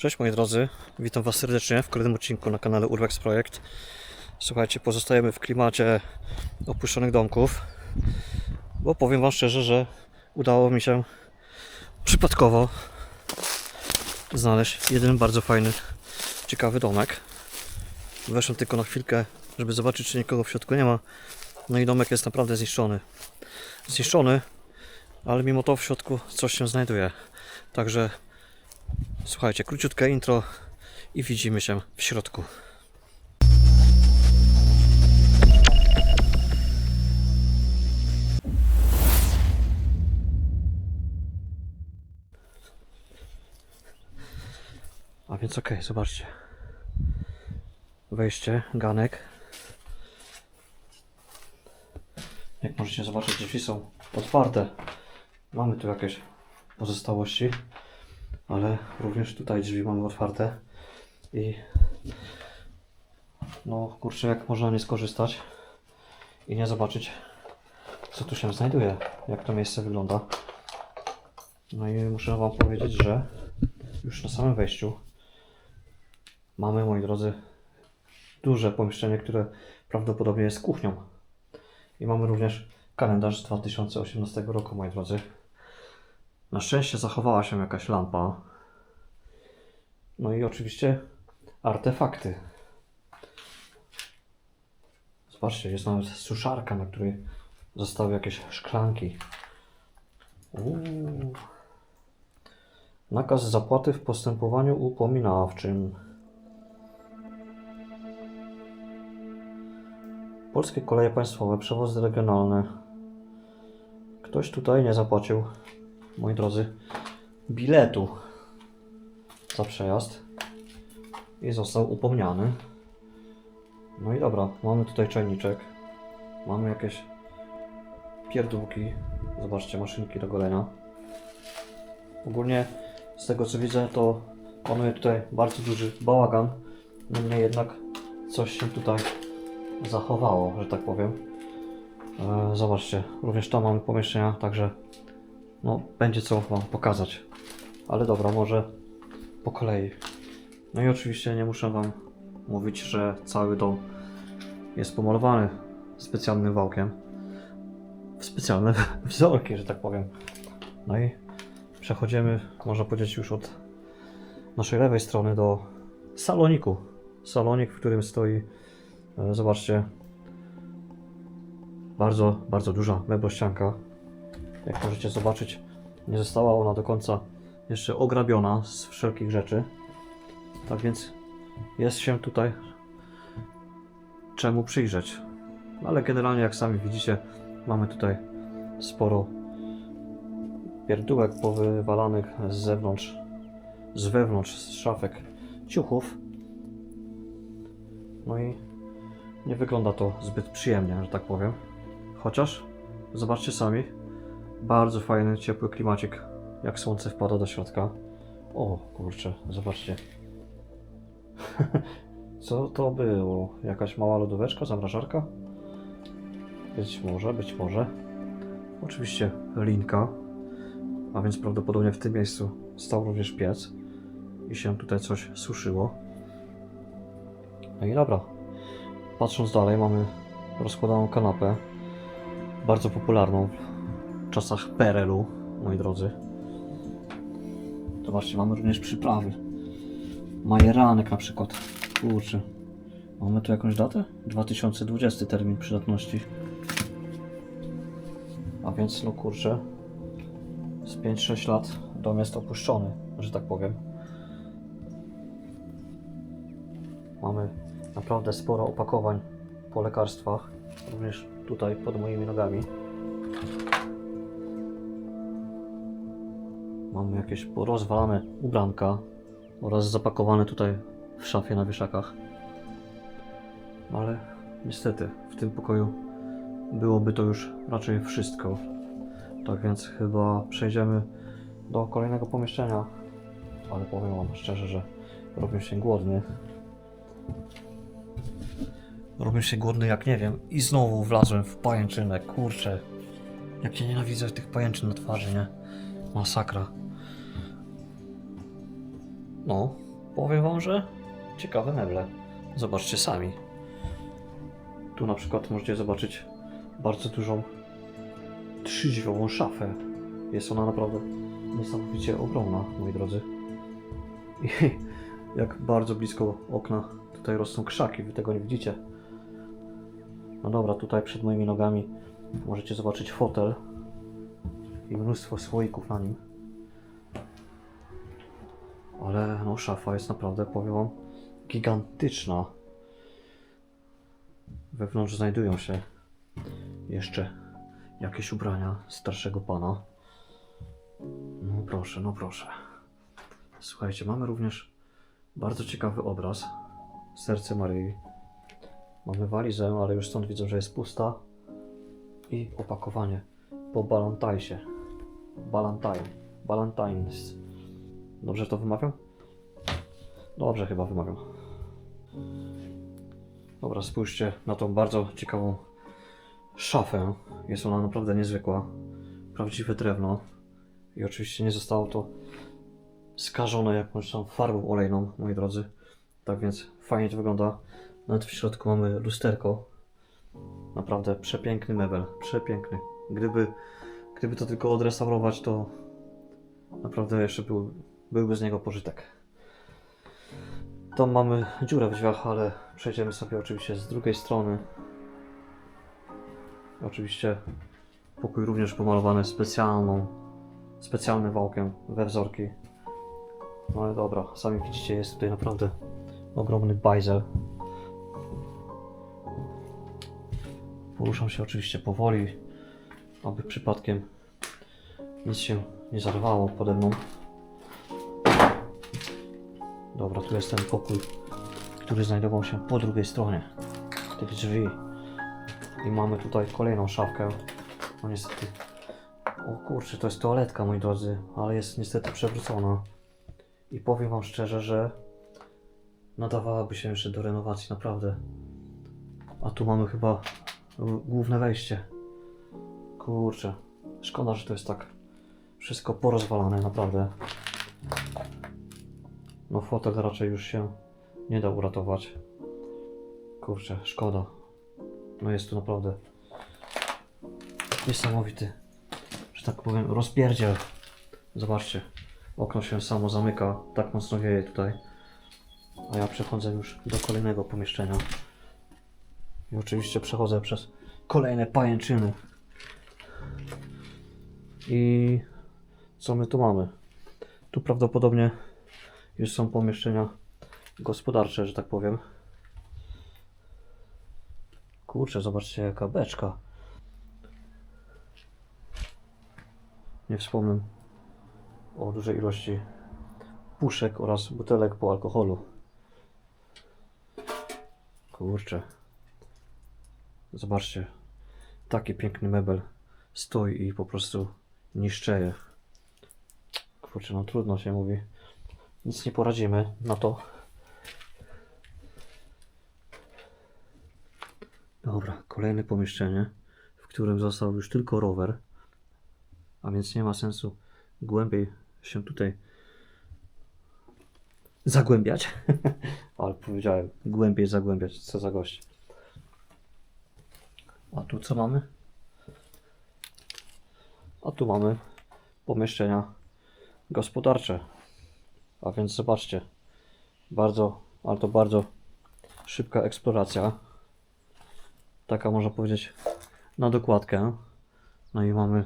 Cześć moi drodzy, witam Was serdecznie w kolejnym odcinku na kanale Urbex Projekt. Słuchajcie, pozostajemy w klimacie opuszczonych domków, bo powiem Wam szczerze, że udało mi się przypadkowo znaleźć jeden bardzo fajny, ciekawy domek. Weszłem tylko na chwilkę, żeby zobaczyć, czy nikogo w środku nie ma. No i domek jest naprawdę zniszczony. Zniszczony, ale mimo to w środku coś się znajduje. Także Słuchajcie, króciutkie intro i widzimy się w środku. A więc okej, zobaczcie. Wejście, ganek. Jak możecie zobaczyć, drzwi są otwarte. Mamy tu jakieś pozostałości ale również tutaj drzwi mamy otwarte i no kurczę jak można nie skorzystać i nie zobaczyć co tu się znajduje, jak to miejsce wygląda. No i muszę wam powiedzieć, że już na samym wejściu mamy moi drodzy duże pomieszczenie, które prawdopodobnie jest kuchnią. I mamy również kalendarz z 2018 roku moi drodzy na szczęście zachowała się jakaś lampa. No i oczywiście artefakty. Zobaczcie, jest nawet suszarka, na której zostały jakieś szklanki. Uuu. Nakaz zapłaty w postępowaniu upominawczym. Polskie koleje państwowe, przewozy regionalne. Ktoś tutaj nie zapłacił moi drodzy, biletu za przejazd i został upomniany. No i dobra, mamy tutaj czajniczek, mamy jakieś pierdółki, zobaczcie, maszynki do golenia. Ogólnie z tego co widzę, to panuje tutaj bardzo duży bałagan, niemniej jednak coś się tutaj zachowało, że tak powiem. E, zobaczcie, również tam mamy pomieszczenia, także no, będzie co Wam pokazać. Ale dobra, może po kolei. No i oczywiście nie muszę Wam mówić, że cały dom jest pomalowany specjalnym wałkiem. W specjalne wzorki, że tak powiem. No i przechodzimy, można powiedzieć, już od naszej lewej strony do saloniku. Salonik, w którym stoi, e, zobaczcie, bardzo, bardzo duża meblościanka jak możecie zobaczyć, nie została ona do końca jeszcze ograbiona z wszelkich rzeczy. Tak więc jest się tutaj czemu przyjrzeć. Ale generalnie, jak sami widzicie, mamy tutaj sporo pierdółek powywalanych z zewnątrz, z wewnątrz, z szafek ciuchów. No i nie wygląda to zbyt przyjemnie, że tak powiem. Chociaż, zobaczcie sami, bardzo fajny, ciepły klimacik, jak słońce wpada do środka. O, kurczę, zobaczcie. Co to było? Jakaś mała lodóweczka, zamrażarka? Być może, być może. Oczywiście linka, a więc prawdopodobnie w tym miejscu stał również piec i się tutaj coś suszyło. No i dobra. Patrząc dalej, mamy rozkładaną kanapę, bardzo popularną czasach PRL-u, moi drodzy. Zobaczcie, mamy również przyprawy. Majeranek na przykład. Kurczę. Mamy tu jakąś datę? 2020 termin przydatności. A więc, no kurczę, z 5-6 lat dom jest opuszczony, że tak powiem. Mamy naprawdę sporo opakowań po lekarstwach, również tutaj pod moimi nogami. Mamy jakieś porozwalane ubranka oraz zapakowane tutaj w szafie na wieszakach. Ale niestety w tym pokoju byłoby to już raczej wszystko. Tak więc chyba przejdziemy do kolejnego pomieszczenia. Ale powiem Wam szczerze, że robię się głodny. Robię się głodny jak nie wiem. I znowu wlazłem w pajęczynę. Kurczę. Jak ja nienawidzę tych pajęczyn na twarzy, nie? Masakra. No, powiem wam, że ciekawe meble. Zobaczcie sami. Tu na przykład możecie zobaczyć bardzo dużą trzyźwiową szafę. Jest ona naprawdę niesamowicie ogromna, moi drodzy. I jak bardzo blisko okna tutaj rosną krzaki, wy tego nie widzicie. No dobra, tutaj przed moimi nogami możecie zobaczyć fotel i mnóstwo słoików na nim. Ale no szafa jest naprawdę, powiem wam, gigantyczna. Wewnątrz znajdują się jeszcze jakieś ubrania starszego pana. No proszę, no proszę. Słuchajcie, mamy również bardzo ciekawy obraz. Serce Maryi. Mamy walizę, ale już stąd widzę, że jest pusta. I opakowanie po Balantajsie. Balantine. Balantines. Dobrze to wymawiam? Dobrze chyba wymawiam. Dobra, spójrzcie na tą bardzo ciekawą szafę. Jest ona naprawdę niezwykła. Prawdziwe drewno. I oczywiście nie zostało to skażone jakąś tam farbą olejną, moi drodzy. Tak więc fajnie to wygląda. Nawet w środku mamy lusterko. Naprawdę przepiękny mebel. Przepiękny. Gdyby, gdyby to tylko odrestaurować, to naprawdę jeszcze był, byłby z niego pożytek. Tam mamy dziurę w drzwiach, ale przejdziemy sobie oczywiście z drugiej strony. Oczywiście pokój również pomalowany specjalną, specjalnym wałkiem we wzorki. No ale dobra, sami widzicie, jest tutaj naprawdę ogromny bajzel. Poruszam się oczywiście powoli, aby przypadkiem nic się nie zarwało pode mną. Dobra, tu jest ten pokój, który znajdował się po drugiej stronie tych drzwi. I mamy tutaj kolejną szafkę. No niestety. O kurczę, to jest toaletka, moi drodzy, ale jest niestety przewrócona. I powiem wam szczerze, że nadawałaby się jeszcze do renowacji, naprawdę. A tu mamy chyba g- główne wejście. Kurczę, szkoda, że to jest tak wszystko porozwalane, naprawdę. No fotel raczej już się nie da uratować. Kurczę, szkoda. No jest tu naprawdę niesamowity, że tak powiem, rozpierdziel. Zobaczcie, okno się samo zamyka, tak mocno wieje tutaj. A ja przechodzę już do kolejnego pomieszczenia. I oczywiście przechodzę przez kolejne pajęczyny. I co my tu mamy? Tu prawdopodobnie już są pomieszczenia gospodarcze, że tak powiem. Kurczę, zobaczcie jaka beczka. Nie wspomnę o dużej ilości puszek oraz butelek po alkoholu. Kurczę. Zobaczcie. Taki piękny mebel stoi i po prostu niszczeje. Kurczę, no trudno się mówi. Nic nie poradzimy na to. Dobra, kolejne pomieszczenie, w którym został już tylko rower. A więc nie ma sensu głębiej się tutaj zagłębiać. Ale powiedziałem, głębiej zagłębiać, co za gość. A tu co mamy? A tu mamy pomieszczenia gospodarcze. A więc zobaczcie, bardzo, ale to bardzo szybka eksploracja. Taka można powiedzieć na dokładkę. No i mamy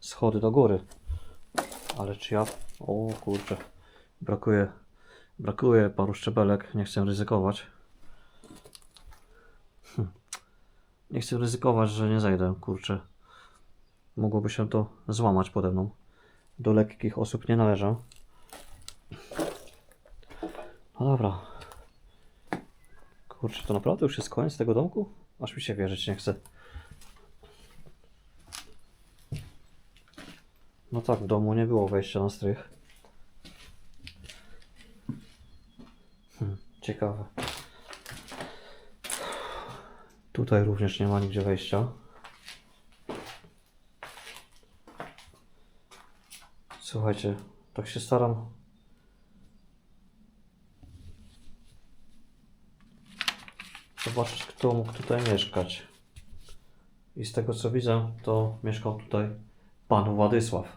schody do góry. Ale czy ja... O kurczę. Brakuje... Brakuje paru szczebelek. Nie chcę ryzykować. Hm. Nie chcę ryzykować, że nie zejdę. Kurczę. Mogłoby się to złamać pode mną. Do lekkich osób nie należę. No dobra. Kurczę, to naprawdę już jest koniec tego domku? Aż mi się wierzyć nie chce. No tak, w domu nie było wejścia na strych. Hmm, ciekawe. Tutaj również nie ma nigdzie wejścia. Słuchajcie, tak się staram zobaczyć, kto mógł tutaj mieszkać. I z tego co widzę, to mieszkał tutaj pan Władysław.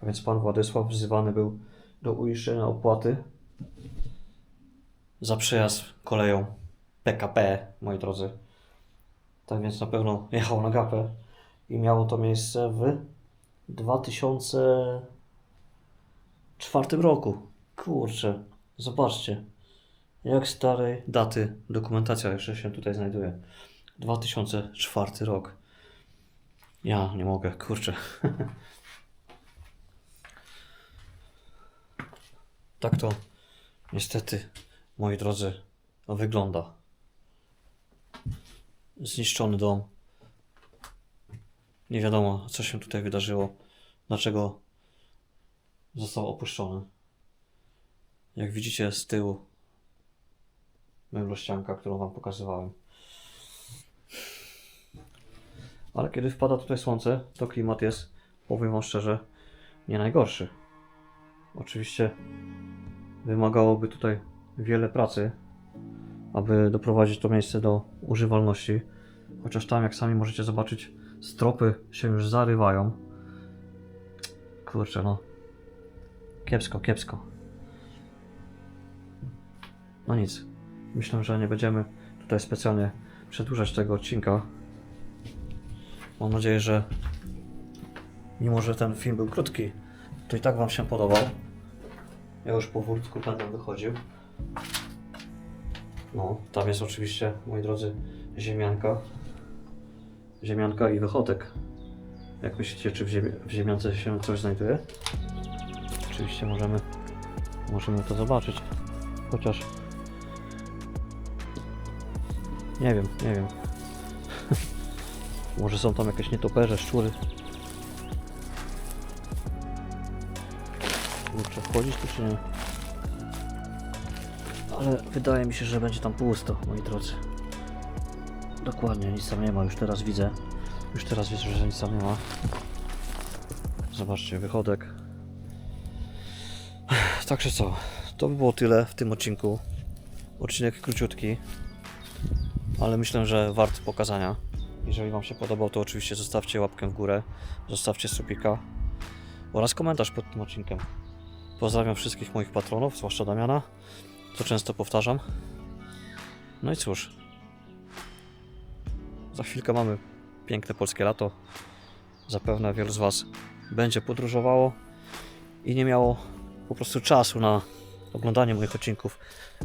A więc pan Władysław wzywany był do uiszczenia opłaty za przejazd koleją PKP, moi drodzy. Tak więc na pewno jechał na gapę i miało to miejsce w 2004 roku. Kurczę, zobaczcie, jak starej daty dokumentacja jeszcze się tutaj znajduje. 2004 rok. Ja nie mogę, kurczę. tak to niestety, moi drodzy, wygląda. Zniszczony dom. Nie wiadomo, co się tutaj wydarzyło, dlaczego został opuszczony. Jak widzicie z tyłu meblościanka, którą Wam pokazywałem. Ale kiedy wpada tutaj słońce, to klimat jest, powiem Wam szczerze, nie najgorszy. Oczywiście wymagałoby tutaj wiele pracy, aby doprowadzić to miejsce do używalności. Chociaż tam, jak sami możecie zobaczyć, stropy się już zarywają. Kurczę, no. Kiepsko, kiepsko. No nic. Myślę, że nie będziemy tutaj specjalnie przedłużać tego odcinka. Mam nadzieję, że mimo, że ten film był krótki, to i tak Wam się podobał. Ja już powolutku będę wychodził. No, tam jest oczywiście, moi drodzy, ziemianka. Ziemianka i wychodek. Jak myślicie, czy w, ziemi w ziemiance się coś znajduje? Oczywiście możemy, możemy to zobaczyć. Chociaż nie wiem, nie wiem. Może są tam jakieś nietoperze, szczury. Kurczę, wchodzić tu czy nie? Ale wydaje mi się, że będzie tam pusto, moi drodzy. Dokładnie, nic tam nie ma, już teraz widzę. Już teraz widzę, że nic tam nie ma. Zobaczcie, wychodek. Także co, to by było tyle w tym odcinku. Odcinek króciutki, ale myślę, że wart pokazania. Jeżeli Wam się podobał, to oczywiście zostawcie łapkę w górę, zostawcie subika oraz komentarz pod tym odcinkiem. Pozdrawiam wszystkich moich patronów, zwłaszcza Damiana, co często powtarzam. No i cóż, za chwilkę mamy piękne polskie lato. Zapewne wielu z Was będzie podróżowało i nie miało po prostu czasu na oglądanie moich odcinków.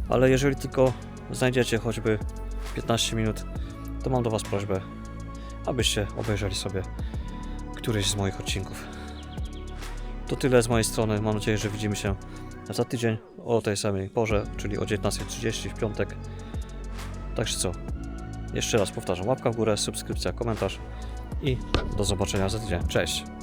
Ale jeżeli tylko znajdziecie choćby 15 minut, to mam do Was prośbę, abyście obejrzeli sobie któryś z moich odcinków. To tyle z mojej strony. Mam nadzieję, że widzimy się za tydzień o tej samej porze, czyli o 19.30 w piątek. Także co? Jeszcze raz powtarzam, łapka w górę, subskrypcja, komentarz i do zobaczenia za tydzień. Cześć!